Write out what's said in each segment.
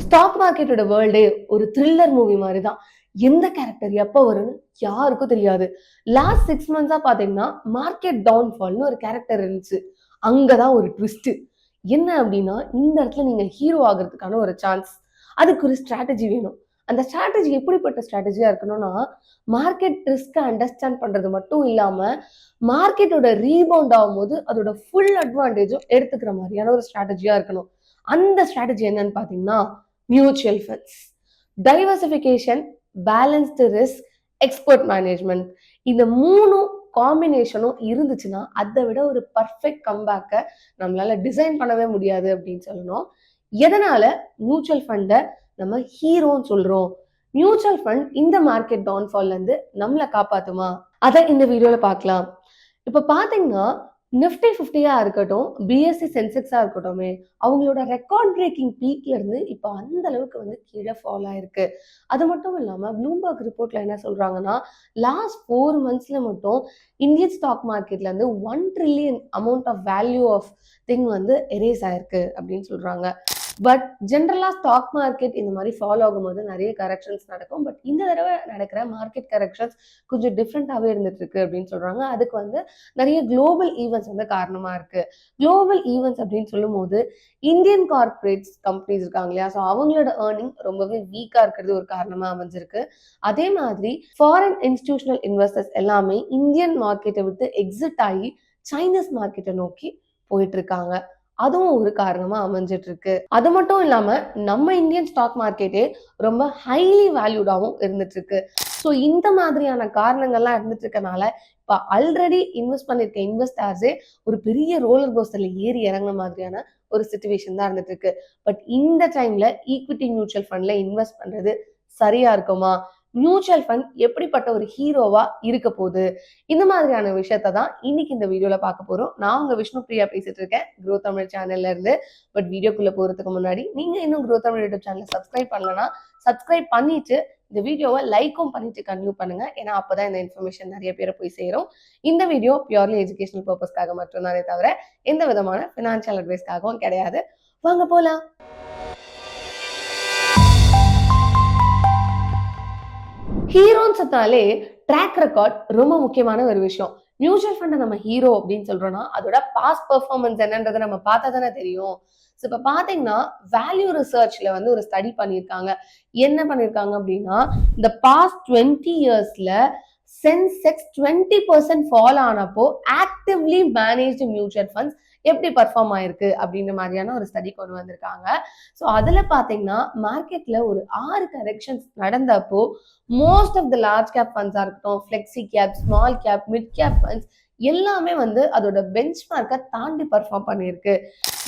Stock மார்க்கெட்டோட வேர்ல்டே ஒரு thriller movie மாதிரி தான் எந்த கேரக்டர் எப்போ வரும்னு யாருக்கும் தெரியாது. லாஸ்ட் சிக்ஸ் மந்த்ஸாக பார்த்தீங்கன்னா மார்க்கெட் டவுன்ஃபால்னு ஒரு கேரக்டர் இருந்துச்சு. அங்கே தான் ஒரு ட்விஸ்ட்டு என்ன அப்படின்னா இந்த இடத்துல நீங்கள் ஹீரோ ஆகிறதுக்கான ஒரு சான்ஸ் அதுக்கு ஒரு ஸ்ட்ராட்டஜி வேணும். அந்த ஸ்ட்ராட்டஜி எப்படிப்பட்ட ஸ்ட்ராட்டஜியாக இருக்கணும்னா மார்க்கெட் ரிஸ்க்கை அண்டர்ஸ்டாண்ட் பண்ணுறது மட்டும் இல்லாமல் மார்க்கெட்டோட ரீபவுண்ட் ஆகும்போது அதோட ஃபுல் அட்வான்டேஜும் எடுத்துக்கிற மாதிரியான ஒரு ஸ்ட்ராட்டஜியாக இருக்கணும். அந்த ஸ்ட்ராட்டஜி என்னன்னு பார்த்தீங்கன்னா mutual funds diversification balanced risk expert management இந்த மூணும் காம்பினேஷனும் இருந்துச்சுன்னா அதை விட ஒரு பர்ஃபெக்ட் கம்பேக்கை நம்மளால டிசைன் பண்ணவே முடியாது அப்படின்னு சொல்லணும். எதனால? மியூச்சுவல் ஃபண்டை நம்ம ஹீரோன்னு சொல்றோம். மியூச்சுவல் ஃபண்ட் இந்த மார்க்கெட் டவுன்ஃபால்ல இருந்து நம்மளை காப்பாத்துமா? அதை இந்த வீடியோல பார்க்கலாம். இப்ப பாத்தீங்கன்னா நிஃப்டி ஃபிஃப்டியாக இருக்கட்டும் பிஎஸ்சி சென்செக்ஸாக இருக்கட்டுமே அவங்களோட ரெக்கார்ட் பிரேக்கிங் பீக்லேருந்து இப்போ அந்த அளவுக்கு வந்து கீழே ஃபால் ஆயிருக்கு. அது மட்டும் இல்லாமல் ப்ளூம்பர்க் ரிப்போர்ட்ல என்ன சொல்றாங்கன்னா லாஸ்ட் ஃபோர் மந்த்ஸில் மட்டும் Indian stock மார்க்கெட்லேருந்து one trillion amount of value of thing வந்து எரேஸ் ஆயிருக்கு அப்படின்னு சொல்றாங்க. பட் ஜென்ரலாக ஸ்டாக் மார்க்கெட் இந்த மாதிரி ஃபாலோ ஆகும்போது நிறைய கரெக்ஷன்ஸ் நடக்கும். பட் இந்த தடவை நடக்கிற மார்க்கெட் கரெக்ஷன்ஸ் கொஞ்சம் டிஃப்ரெண்ட்டாகவே இருந்துட்டு இருக்கு அப்படின்னு சொல்கிறாங்க அதுக்கு வந்து நிறைய குளோபல் ஈவெண்ட்ஸ் வந்து காரணமாக இருக்குது குளோபல் ஈவெண்ட்ஸ் அப்படின்னு சொல்லும்போது இந்தியன் கார்பரேட்ஸ் கம்பெனிஸ் இருக்காங்க இல்லையா? ஸோ அவங்களோட ஏர்னிங் ரொம்பவே வீக்காக இருக்கிறது ஒரு காரணமாக அமைஞ்சிருக்கு. அதே மாதிரி ஃபாரின் இன்ஸ்டிடியூஷனல் இன்வெஸ்டர்ஸ் எல்லாமே இந்தியன் மார்க்கெட்டை விட்டு எக்ஸிட் ஆகி சைனீஸ் மார்க்கெட்டை நோக்கி போயிட்டு இருக்காங்க. அதுவும் ஒரு காரணமா அமைஞ்சிட்டு இருக்கு அது மட்டும் இல்லாம நம்ம இந்தியன் ஸ்டாக் மார்க்கெட்டே ரொம்ப ஹைலி வேல்யூடாவும் இருந்துட்டு இருக்கு ஸோ இந்த மாதிரியான காரணங்கள்லாம் இருந்துட்டு இருக்கனால இப்போ ஆல்ரெடி இன்வெஸ்ட் பண்ணிருக்க இன்வெஸ்டர்ஸே ஒரு பெரிய ரோலர் கோஸ்டர்ல ஏறி இறங்குன மாதிரியான ஒரு சுச்சுவேஷன் தான் இருந்துட்டு இருக்கு பட் இந்த டைம்ல ஈக்விட்டி மியூச்சுவல் ஃபண்ட்ல இன்வெஸ்ட் பண்றது சரியா இருக்குமா? மியூச்சுவல் ஃபண்ட் எப்படிப்பட்ட ஒரு ஹீரோவா இருக்க போகுது? இந்த மாதிரியான விஷயத்த தான் இன்னைக்கு இந்த வீடியோல பார்க்க போறோம். நான் உங்க விஷ்ணு பிரியா பேசிட்டு இருக்கேன். குரோ தமிழ் சேனல்ல இருந்து. பட் வீடியோக்குள்ள போறதுக்கு முன்னாடி நீங்க இன்னும் grow Tamil YouTube channel subscribe பண்ணலனா சப்ஸ்கிரைப் பண்ணிட்டு இந்த வீடியோவை லைக்கும் பண்ணிட்டு கன்டினியூ பண்ணுங்க. ஏன்னா அப்பதான் இந்த இன்ஃபர்மேஷன் நிறைய பேரை போய் சேரும். இந்த வீடியோ பியூர்லி எஜுகேஷனல் பர்பஸ்க்காக மட்டும்தானே தவிர எந்த விதமான ஃபினான்ஷியல் அட்வைஸ்க்காகவும் கிடையாது. வாங்க போலாம். ஹீரோன்ஸ்னாலே ட்ராக் ரெக்கார்ட் ரொம்ப முக்கியமான ஒரு விஷயம். மியூச்சுவல் ஃபண்டை நம்ம ஹீரோ அப்படின்னு சொல்றோம்னா அதோட பாஸ்ட் பெர்ஃபார்மன்ஸ் என்னன்றதை நம்ம பார்த்தா தானே தெரியும். ஸோ இப்போ பார்த்தீங்கன்னா வேல்யூ ரிசர்ச்ல வந்து ஒரு ஸ்டடி பண்ணியிருக்காங்க. என்ன பண்ணியிருக்காங்க அப்படின்னா இந்த பாஸ்ட் டுவெண்ட்டி இயர்ஸ்ல சென்செக்ஸ் டுவெண்ட்டி பர்சன்ட் ஃபால் ஆனப்போ ஆக்டிவ்லி மேனேஜ்டு மியூச்சுவல் ஃபண்ட்ஸ் எப்படி பர்ஃபார்ம் ஆயிருக்கு அப்படின்ற மாதிரியான ஒரு ஸ்டடி கொண்டு வந்திருக்காங்க. ஸோ அதில் பார்த்தீங்கன்னா மார்க்கெட்டில் ஒரு ஆறு corrections நடந்தப்போ most of the large cap ஃபண்ட்ஸாக இருக்கட்டும் flexi cap small cap mid cap funds எல்லாமே வந்து அதோட பெஞ்ச் மார்க்கை தாண்டி பர்ஃபார்ம் பண்ணியிருக்கு.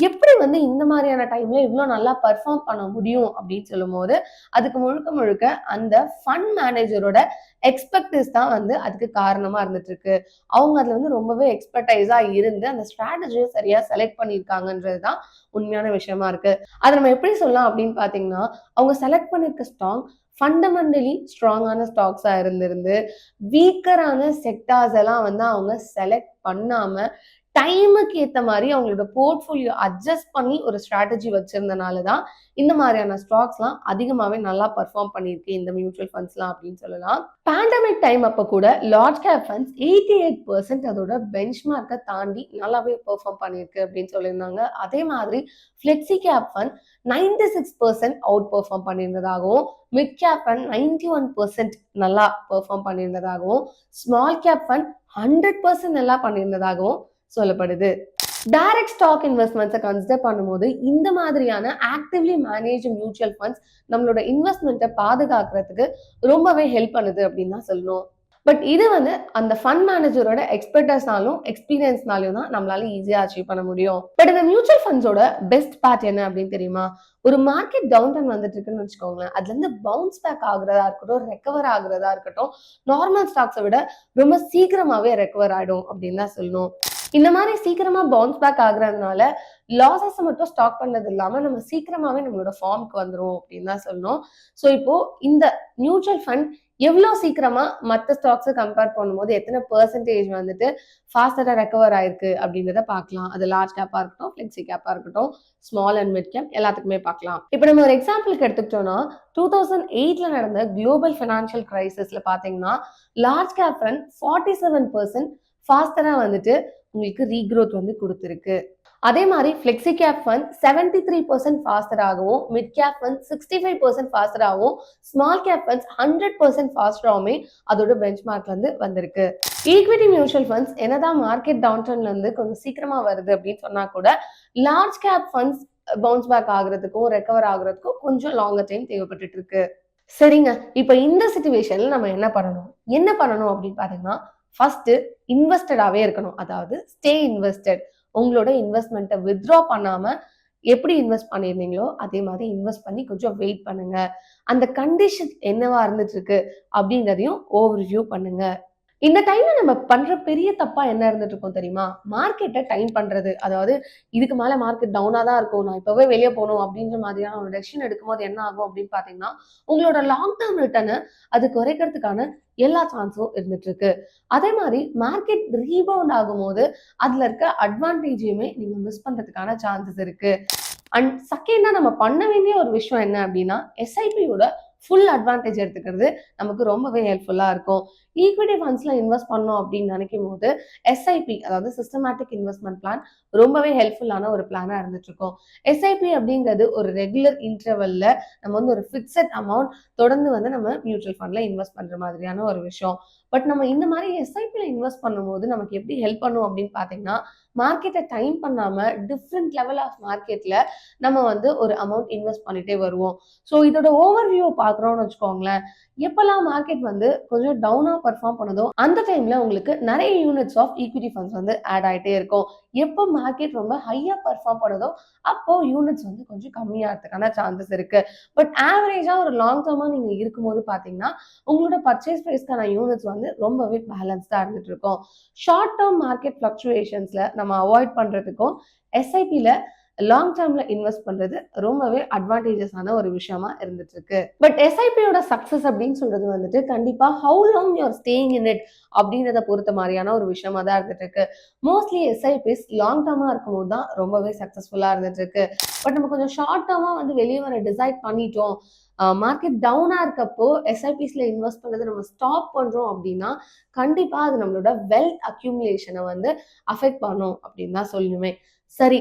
எப்படி வந்து இந்த மாதிரியான டைம்ல இவ்வளோ நல்லா பர்ஃபார்ம் பண்ண முடியும் அப்படின்னு சொல்லும்போது அதுக்கு முழுக்க முழுக்க அந்த ஃபண்ட் மேனேஜரோட எக்ஸ்பெக்டிஸ் தான் வந்து அதுக்கு காரணமா இருந்துட்டு இருக்கு அவங்க அதுல வந்து ரொம்பவே எக்ஸ்பர்டைஸா இருந்து அந்த ஸ்ட்ராட்டஜியை சரியா செலக்ட் பண்ணியிருக்காங்கன்றது தான் உண்மையான விஷயமா இருக்கு. அதை நம்ம எப்படி சொல்லலாம் அப்படின்னு பாத்தீங்கன்னா அவங்க செலக்ட் பண்ணியிருக்க ஸ்ட்ராங் ஃபண்டமெண்டலி ஸ்ட்ராங்கான ஸ்டாக்ஸாக இருந்திருந்து வீக்கரான செக்டார்ஸ் எல்லாம் வந்து அவங்க செலக்ட் பண்ணாமல் டைமுக்கு ஏற்ற மாதிரி அவங்களோட போர்ட்ஃபோலியோ அட்ஜஸ்ட் பண்ணி ஒரு ஸ்ட்ராட்டஜி வச்சிருந்தனால தான் இந்த மாதிரியான ஸ்டாக்ஸ்லாம் அதிகமாகவே நல்லா பர்ஃபார்ம் பண்ணியிருக்கு. இந்த மியூச்சுவல் ஃபண்ட்ஸ்லாம் அப்படின்னு சொல்லலாம். பேண்டமிக் டைம் அப்போ கூட large cap funds eighty eight percent அதோட பெஞ்ச் மார்க்கை தாண்டி நல்லாவே பெர்ஃபார்ம் பண்ணியிருக்கு அப்படின்னு சொல்லியிருந்தாங்க. அதே மாதிரி flexi cap fund ninety six percent outperform பண்ணியிருந்ததாகவும் mid cap fund ninety one percent நல்லா perform பண்ணியிருந்ததாகவும் small cap fund hundred percent நல்லா பண்ணியிருந்ததாகவும் சொல்லப்படுது. டைரக்ட் ஸ்டாக் இன்வெஸ்ட்மெண்ட்ஸை கன்சிடர் பண்ணும்போது இந்த மாதிரியான ஆக்டிவ்லி மேனேஜ் மியூச்சுவல் ஃபண்ட்ஸ் நம்மளோட இன்வெஸ்ட்மெண்ட்டை பாதுகாக்கிறதுக்கு ரொம்பவே ஹெல்ப் பண்ணுது அப்படின்னு தான் சொல்லணும். பட் இது வந்து அந்த ஃபண்ட் மேனேஜரோட எக்ஸ்பர்டர்ஸ்னாலும் எக்ஸ்பீரியன்ஸ்னாலும் தான் நம்மளால ஈஸியாக அச்சீவ் பண்ண முடியும். பட் இந்த மியூச்சுவல் ஃபண்ட்ஸோட பெஸ்ட் பார்ட் என்ன அப்படின்னு தெரியுமா? ஒரு மார்க்கெட் டவுன் டவுன் வந்துட்டு இருக்குன்னு வச்சுக்கோங்களேன். அதுல இருந்து பவுன்ஸ் பேக் ஆகுறதா இருக்கட்டும் ரெக்கவர் ஆகுறதா இருக்கட்டும் நார்மல் ஸ்டாக்ஸை விட ரொம்ப சீக்கிரமாவே ரெக்கவர் ஆகிடும் அப்படின்னு தான் சொல்லணும். இந்த மாதிரி சீக்கிரமா பவுன்ஸ் பேக் ஆகுறதுனால லாசஸ் மட்டும் ஸ்டாக் பண்ணது இல்லாம நம்ம சீக்கிரமாவே நம்மளோட ஃபார்முக்கு வந்துடும் அப்படின்னு தான் சொல்லணும். ஸோ இப்போ இந்த மியூச்சுவல் ஃபண்ட் எவ்வளோ சீக்கிரமா மற்ற ஸ்டாக்ஸை கம்பேர் பண்ணும்போது எத்தனை பெர்சன்டேஜ் வந்துட்டு ஃபாஸ்டராக ரெக்கவர் ஆயிருக்கு அப்படின்றத பார்க்கலாம். அது லார்ஜ் கேப்பாக இருக்கட்டும் ஃப்ளெக்ஸி கேப்பாக இருக்கட்டும் ஸ்மால் அண்ட் மிட் கேப் எல்லாத்துக்குமே பார்க்கலாம். இப்போ நம்ம ஒரு எக்ஸாம்பிளுக்கு எடுத்துக்கிட்டோம்னா டூ தௌசண்ட் எயிட்ல நடந்த குளோபல் ஃபினான்ஷியல் கிரைசிஸ்ல பார்த்தீங்கன்னா large cap fund forty seven percent ஃபாஸ்டராக வந்துட்டு உங்களுக்கு ரீக்ரோத் வந்து கொடுத்துருக்கு. அதே மாதிரி flexi cap fund seventy three percent ஃபாஸ்டராகவும் mid cap fund sixty five percent ஃபாஸ்டராகவும் small cap funds hundred percent ஃபாஸ்டராகவுமே அதோட பெஞ்ச் மார்க்லேருந்து வந்திருக்கு. ஈக்விட்டி மியூச்சுவல் ஃபண்ட்ஸ் என்னதான் மார்க்கெட் டவுன் டர்ன்ல இருந்து கொஞ்சம் சீக்கிரமா வருது அப்படின்னு சொன்னா கூட large cap funds bounce back ஆகுறதுக்கும் recover ஆகுறதுக்கும் கொஞ்சம் லாங்கர் டைம் தேவைப்பட்டு இருக்கு. சரிங்க. இப்போ இந்த சுச்சுவேஷன்ல நம்ம என்ன பண்ணணும்? என்ன பண்ணணும் அப்படின்னு பாத்தீங்கன்னா ஃபர்ஸ்ட் இன்வெஸ்டடாவே இருக்கணும். அதாவது ஸ்டே இன்வெஸ்டட் உங்களோட இன்வெஸ்ட்மெண்ட்டை வித்ட்ரா பண்ணாம எப்படி இன்வெஸ்ட் பண்ணியிருந்தீங்களோ அதே மாதிரி இன்வெஸ்ட் பண்ணி கொஞ்சம் வெயிட் பண்ணுங்க. அந்த கண்டிஷன் என்னவா இருந்துட்டு இருக்கு அப்படின்றதையும் ஓவர் வியூ பண்ணுங்க. இந்த டைம்ல நம்ம பண்ற பெரிய தப்பா என்ன இருந்துட்டு இருக்கோம் தெரியுமா மார்க்கெட்டை டைம் பண்றது. அதாவது இதுக்கு மேல மார்க்கெட் டவுனா தான் இருக்கும். நான் இப்பவே வெளியே போகணும் அப்படின்ற மாதிரியான ஒரு டெசிஷன் எடுக்கும்போது என்ன ஆகும் அப்படின்னு பாத்தீங்கன்னா உங்களோட லாங் டேர்ம் ரிட்டர்னை அது குறைக்கிறதுக்கான எல்லா சான்ஸும் இருந்துட்டு இருக்கு அதே மாதிரி மார்க்கெட் ரீபவுண்ட் ஆகும்போது அதுல இருக்க அட்வான்டேஜையுமே நீங்க மிஸ் பண்றதுக்கான சான்சஸ் இருக்கு. அண்ட் செகண்டா நம்ம பண்ண வேண்டிய ஒரு விஷயம் என்ன அப்படின்னா எஸ்ஐபியோட ஃபுல் அட்வான்டேஜ் எடுத்துக்கிறது நமக்கு ரொம்பவே ஹெல்ப்ஃபுல்லா இருக்கும். ஈக்விட்டி ஃபண்ட்ஸில் இன்வெஸ்ட் பண்ணோம் அப்படின்னு நினைக்கும் போது எஸ்ஐபி அதாவது சிஸ்டமேட்டிக் இன்வெஸ்ட்மெண்ட் பிளான் ரொம்பவே ஹெல்ப்ஃபுல்லான ஒரு பிளானாக இருந்துட்டு இருக்கும் எஸ்ஐபி அப்படிங்கிறது ஒரு ரெகுலர் இன்டர்வல்ல நம்ம வந்து ஒரு ஃபிக்ஸட் அமௌண்ட் தொடர்ந்து வந்து நம்ம மியூச்சுவல் ஃபண்ட்ல இன்வெஸ்ட் பண்ற மாதிரியான ஒரு விஷயம். பட் நம்ம இந்த மாதிரி எஸ்ஐபியில் இன்வெஸ்ட் பண்ணும்போது நமக்கு எப்படி ஹெல்ப் பண்ணும் அப்படின்னு பார்த்தீங்கன்னா மார்க்கெட்டை டைம் பண்ணாம டிஃப்ரெண்ட் லெவல் ஆஃப் மார்க்கெட்ல நம்ம வந்து ஒரு அமௌண்ட் இன்வெஸ்ட் பண்ணிட்டே வருவோம். ஸோ இதோட ஓவர் வியூ பார்க்குறோம்னு வச்சுக்கோங்களேன். எப்பெல்லாம் மார்க்கெட் வந்து கொஞ்சம் டவுனாக பர்ஃபார்ம் பண்ணதோ அந்த டைம்ல உங்களுக்கு நிறைய யூனிட்ஸ் ஆஃப் ஈக்விட்டி ஃபண்ட்ஸ் வந்து ஆட் ஆகிட்டே இருக்கும். எப்போ மார்க்கெட் ரொம்ப ஹையாக பர்ஃபார்ம் பண்ணதோ அப்போ யூனிட்ஸ் வந்து கொஞ்சம் கம்மியாகிறதுக்கான சான்சஸ் இருக்கு. பட் ஆவரேஜாக ஒரு லாங் டேர்மாக நீங்கள் இருக்கும்போது பார்த்தீங்கன்னா உங்களோட பர்ச்சேஸ் ப்ரைஸ்க்கான யூனிட்ஸ் வந்து ரொம்பவே பேலன்ஸ்டாக இருந்துட்டு இருக்கும். ஷார்ட் டேர்ம் மார்க்கெட் ஃப்ளக்சுவேஷன்ஸில் நம்ம அவாய்ட் பண்ணுறதுக்கும் எஸ்ஐபியில் லாங் டேர்ம்ல இன்வெஸ்ட் பண்றது ரொம்பவே அட்வான்டேஜஸான ஒரு விஷயமா இருந்துட்டு இருக்கு பட் எஸ்ஐபியோட சக்சஸ் அப்படின்னு சொல்றது வந்துட்டு கண்டிப்பா how long you are staying in it அப்படின்றத பொறுத்த மாதிரியான ஒரு விஷயமா தான் இருந்துட்டு இருக்கு மோஸ்ட்லி எஸ்ஐபிஸ் லாங் டேர்மா இருக்கும்போது தான் ரொம்பவே சக்சஸ்ஃபுல்லா இருந்துட்டு இருக்கு பட் நம்ம கொஞ்சம் ஷார்ட் டேர்மா வந்து வெளியே வர டிசைட் பண்ணிட்டோம். மார்க்கெட் டவுனா இருக்கப்போ எஸ்ஐபிஸ்ல இன்வெஸ்ட் பண்ணதை நம்ம ஸ்டாப் பண்றோம் அப்படின்னா கண்டிப்பா அது நம்மளோட வெல்த் அக்யூமுலேஷனை வந்து அஃபெக்ட் பண்ணும் அப்படின்னு தான் சொல்லணுமே சரி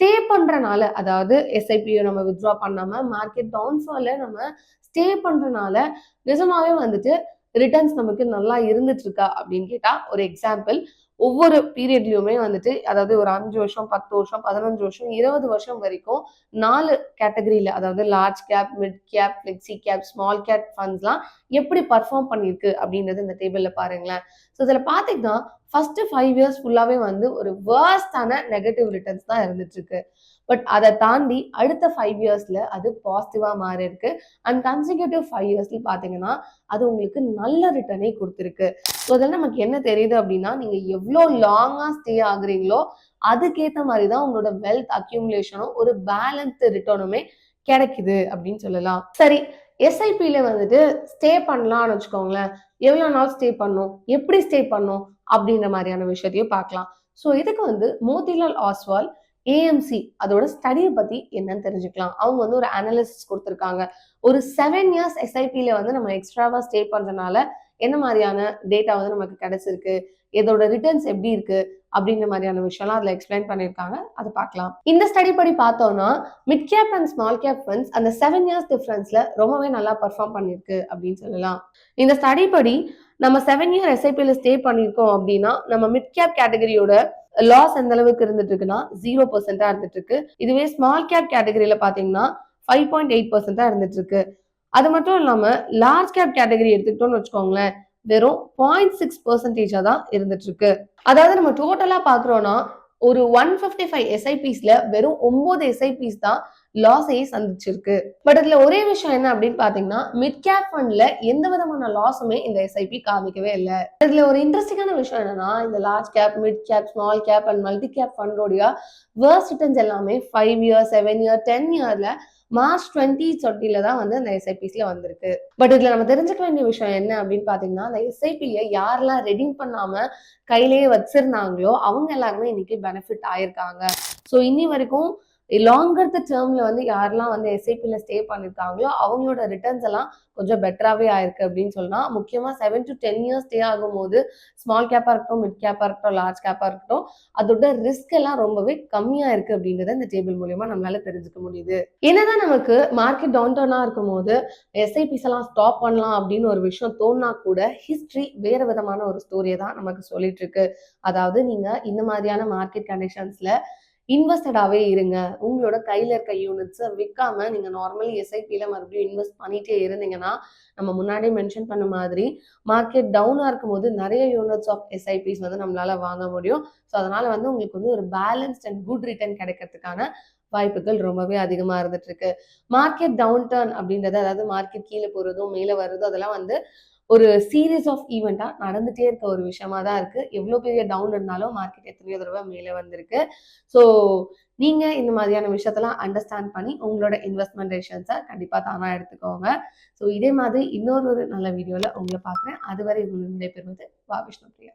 ஸ்டே பண்றனால அதாவது எஸ்ஐபியை நம்ம வித்ட்ரா பண்ணாம மார்க்கெட் டவுன்ஃபால நம்ம ஸ்டே பண்றனால நிஜமாவே வந்துட்டு ரிட்டர்ன்ஸ் நமக்கு நல்லா இருந்துட்டு இருக்கா அப்படின்னு கேட்டா ஒரு எக்ஸாம்பிள் ஒவ்வொரு பீரியட்லயுமே வந்துட்டு அதாவது ஒரு அஞ்சு வருஷம் பத்து வருஷம் பதினஞ்சு வருஷம் இருபது வருஷம் வரைக்கும் நாலு கேட்டகரியில அதாவது large cap mid cap flexi cap small cap ஃபண்ட்ஸ்லாம் எப்படி பர்ஃபார்ம் பண்ணியிருக்கு அப்படின்றது இந்த டேபிள்ல பாருங்களேன். ஸோ இதில் பார்த்தீங்கன்னா ஃபர்ஸ்ட் ஃபைவ் இயர்ஸ் ஃபுல்லாவே வந்து ஒரு வேர்ஸ்டான நெகட்டிவ் ரிட்டர்ன்ஸ் தான் இருந்துட்டு இருக்கு. பட் அதை தாண்டி அடுத்த ஃபைவ் இயர்ஸ்ல அது பாசிட்டிவா மாறி இருக்கு. அண்ட் கன்சிக்யூட்டிவ் ஃபைவ் இயர்ஸ்ல பாத்தீங்கன்னா அது உங்களுக்கு நல்ல ரிட்டர்னே கொடுத்துருக்கு. ஸோ அதில் நமக்கு என்ன தெரியுது அப்படின்னா நீங்க எவ்வளோ லாங்கா ஸ்டே ஆகுறீங்களோ அதுக்கேற்ற மாதிரி தான் உங்களோட வெல்த் அக்யூமுலேஷனும் ஒரு பேலன்ஸ்டு ரிட்டர்னுமே கிடைக்குது அப்படின்னு சொல்லலாம். சரி எஸ்ஐபியில வந்துட்டு ஸ்டே பண்ணலாம்னு வச்சுக்கோங்களேன். எவ்வளோ நாள் ஸ்டே பண்ணும்? எப்படி ஸ்டே பண்ணும்? அப்படின்ற மாதிரியான விஷயத்தையும் பார்க்கலாம். ஸோ இதுக்கு வந்து மோதிலால் ஆஸ்வால் ஏஎம்சி அதோட ஸ்டடியை பத்தி என்னன்னு தெரிஞ்சுக்கலாம். அவங்க வந்து ஒரு அனாலிசிஸ் கொடுத்துருக்காங்க. ஒரு செவன் இயர்ஸ் எஸ்ஐபியில வந்து நம்ம எக்ஸ்ட்ராவா ஸ்டே பண்றதுனால என்ன மாதிரியான டேட்டா வந்து நமக்கு கிடைச்சிருக்கு? இதோட ரிட்டர்ன்ஸ் எப்படி இருக்கு? அப்படின்ற மாதிரியான விஷயம்லாம் அதில் எக்ஸ்பிளைன் பண்ணியிருக்காங்க. அதை பார்க்கலாம். இந்த ஸ்டடி படி பார்த்தோம்னா mid cap and small cap funds அந்த செவன் இயர்ஸ் டிஃப்ரென்ஸ்ல ரொம்பவே நல்லா பர்ஃபார்ம் பண்ணியிருக்கு அப்படின்னு சொல்லலாம். இந்த ஸ்டடி படி நம்ம செவன் இயர் எஸ்ஐபியில் ஸ்டே பண்ணியிருக்கோம் அப்படின்னா நம்ம மிட் கேப் கேட்டகரியோட லாஸ் எந்த அளவுக்கு இருந்துட்டு இருக்குன்னா ஜீரோ பர்சன்டா இருந்துட்டு இருக்கு இதுவே ஸ்மால் கேப் கேட்டகரியில பாத்தீங்கன்னா ஃபைவ் பாயிண்ட் எயிட் பர்சன்டா இருந்துட்டு இருக்கு அது மட்டும் இல்லாம லார்ஜ் கேப் கேட்டகரி எடுத்துக்கிட்டோம்னு வச்சுக்கோங்களேன் வெறும் பாயிண்ட் சிக்ஸ் பர்சன்டேஜா தான் இருந்துட்டு இருக்கு அதாவது நம்ம டோட்டலா பாக்குறோம்னா ஒரு ஒன் பிப்டி ஃபைவ் எஸ்ஐபிஸ்ல வெறும் ஒன்பது எஸ்ஐபிஸ் தான் லாஸையே சந்திச்சிருக்கு. பட் இதுல ஒரே விஷயம் என்ன அப்படின்னு பாத்தீங்கன்னா மிட் கேப் ஃபண்ட்ல எந்த விதமான லாஸுமே இந்த எஸ்ஐபி காமிக்கவே இல்லை. இதுல ஒரு இன்ட்ரெஸ்டிங்கான விஷயம் என்னன்னா இந்த large cap mid cap small cap and multi cap ஃபண்டோடைய worst returns எல்லாமே five year seven year ten இயர்ல மார்ச் டுவெண்ட்டி டுவெண்ட்டில தான் வந்து அந்த எஸ்ஐபிஸ்ல வந்திருக்கு. பட் இதுல நம்ம தெரிஞ்சுக்க வேண்டிய விஷயம் என்ன அப்படின்னு பாத்தீங்கன்னா அந்த எஸ்ஐபியை யாரெல்லாம் ரெடீம் பண்ணாம கையிலேயே வச்சிருந்தாங்களோ அவங்க எல்லாருமே இன்னைக்கு பெனிஃபிட் ஆயிருக்காங்க. ஸோ இன்னி வரைக்கும் லாங்கர் டேர்ம்ல வந்து யாரெல்லாம் வந்து எஸ்ஐபியில் ஸ்டே பண்ணியிருக்காங்களோ அவங்களோட ரிட்டர்ன்ஸ் எல்லாம் கொஞ்சம் பெட்டராகவே ஆயிருக்கு அப்படின்னு சொல்லலாம். முக்கியமாக seven to ten years stay ஆகும்போது ஸ்மால் கேப்பாக இருக்கட்டும் மிட் கேப்பாக இருக்கட்டும் லார்ஜ் கேப்பாக இருக்கட்டும் அதோட ரிஸ்க் எல்லாம் ரொம்பவே கம்மியாக இருக்கு அப்படின்றத இந்த டேபிள் மூலயமா நம்மளால தெரிஞ்சுக்க முடியுது. என்னதான் நமக்கு மார்க்கெட் டவுன் டவுனாக இருக்கும்போது எஸ்ஐபிஸ் எல்லாம் ஸ்டாப் பண்ணலாம் அப்படின்னு ஒரு விஷயம் தோணுனா கூட ஹிஸ்ட்ரி வேறு விதமான ஒரு ஸ்டோரியை தான் நமக்கு சொல்லிட்டு இருக்கு. அதாவது நீங்கள் இந்த மாதிரியான மார்க்கெட் கண்டிஷன்ஸில் இன்வெஸ்டடாகவே இருங்க. உங்களோட கையில் இருக்க யூனிட்ஸை விற்காம நீங்கள் நார்மலி எஸ்ஐபியில் மறுபடியும் இன்வெஸ்ட் பண்ணிகிட்டே இருந்தீங்கன்னா நம்ம முன்னாடியே மென்ஷன் பண்ண மாதிரி மார்க்கெட் டவுனாக இருக்கும்போது நிறைய யூனிட்ஸ் ஆஃப் எஸ்ஐபிஸ் வந்து நம்மளால வாங்க முடியும். ஸோ அதனால வந்து உங்களுக்கு வந்து ஒரு பேலன்ஸ்ட் அண்ட் குட் ரிட்டர்ன் கிடைக்கிறதுக்கான வாய்ப்புகள் ரொம்பவே அதிகமாக இருந்துட்டு இருக்கு. மார்க்கெட் டவுன் டர்ன் அப்படின்றது அதாவது மார்க்கெட் கீழே போகிறதும் மேலே வர்றதும் அதெல்லாம் வந்து ஒரு சீரீஸ் ஆஃப் ஈவெண்ட்டாக நடந்துகிட்டே இருக்க ஒரு விஷயமா தான் இருக்குது எவ்வளோ பெரிய டவுன் இருந்தாலும் மார்க்கெட் எத்தனையோ தடவை மேலே வந்திருக்கு. ஸோ நீங்கள் இந்த மாதிரியான விஷயத்தெல்லாம் அண்டர்ஸ்டாண்ட் பண்ணி உங்களோட இன்வெஸ்ட்மெண்ட் டெசிஷன்ஸை கண்டிப்பாக தானாக எடுத்துக்கோங்க. ஸோ இதே மாதிரி இன்னொரு ஒரு நல்ல வீடியோவில் உங்களை பார்க்குறேன். அதுவரை உங்களுக்கு விடைபெறுவது வா விஷ்ணுப்ரியா.